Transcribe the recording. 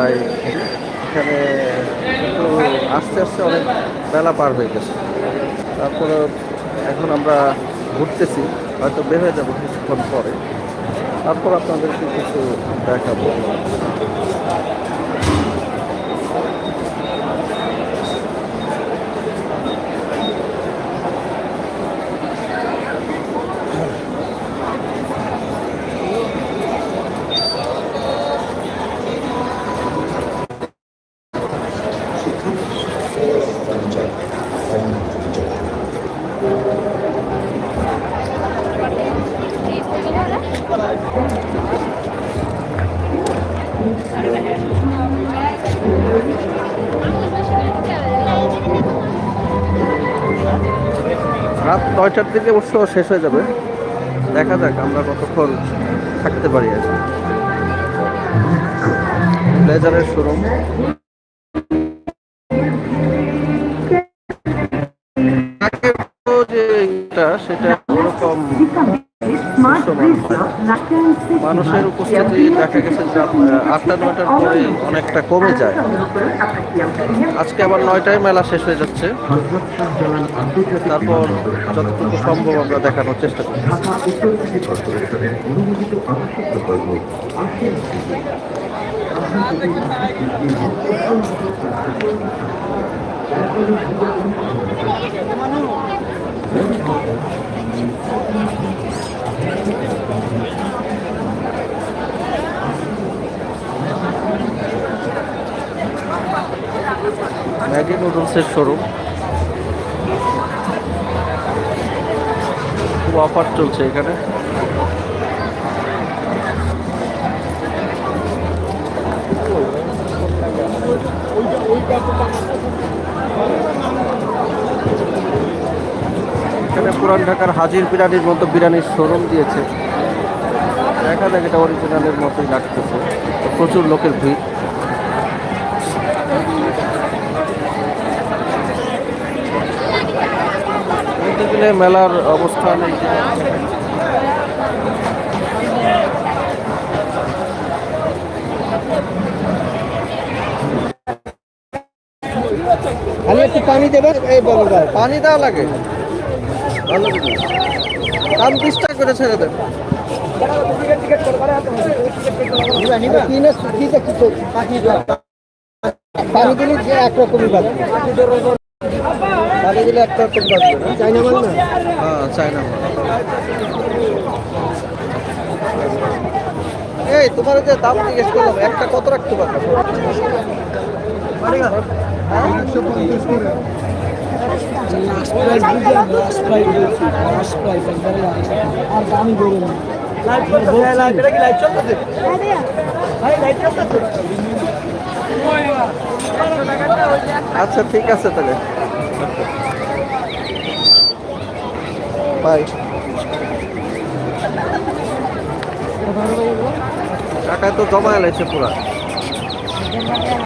মেলায় এখানে কিন্তু আস্তে আস্তে অনেক বেলা পার হয়ে গেছে। তারপরে এখন আমরা ঘুরতেছি, হয়তো বের হয়ে যাব কিছুক্ষণ পরে। তারপর আপনাদেরকে কিছু দেখাবো। নয়টার দিকে অবশ্য শেষ হয়ে যাবে দেখা যাক, আমরা কতক্ষণ থাকতে পারি আর। ব্লেজারের শোরুম সেটা ওরকম মানুষের উপস্থিতি দেখা গেছে যে আটটা নয়টার পরে অনেকটা কমে যায়। আজকে আবার নয়টায় মেলা শেষ হয়ে যাচ্ছে। তারপর যতটুকু সম্ভব আমরা দেখানোর চেষ্টা করি ম্যাগি নুডলসের শোরুম। খুব অফার চলছে এখানে। এখানে পুরান ঢাকার হাজির বিরিয়ানির মতো বিরিয়ানির শোরুম দিয়েছে। দেখা যাক এটা অরিজিনালের মতোই লাগতেছে। প্রচুর লোকের ভিড়। গেলে মেলার অবস্থান আমি একটু পানি দেবেন এই বলো ভাই পানি দেওয়া লাগে। ভালো। দাম বিশ টাকা করে ছেড়ে দেন পানি দিলে যে একরকমই বাজবে পানি দিলে একরকম বাজবে চাইনা মাল না হ্যাঁ চায়না মাল। এই তোমার যে দাম জিজ্ঞেস করলাম একটা কত রাখতে পারবে আর দামি গরু না আচ্ছা ঠিক আছে তাহলে। বাই টাকা তো জমা এলাইছে পুরা।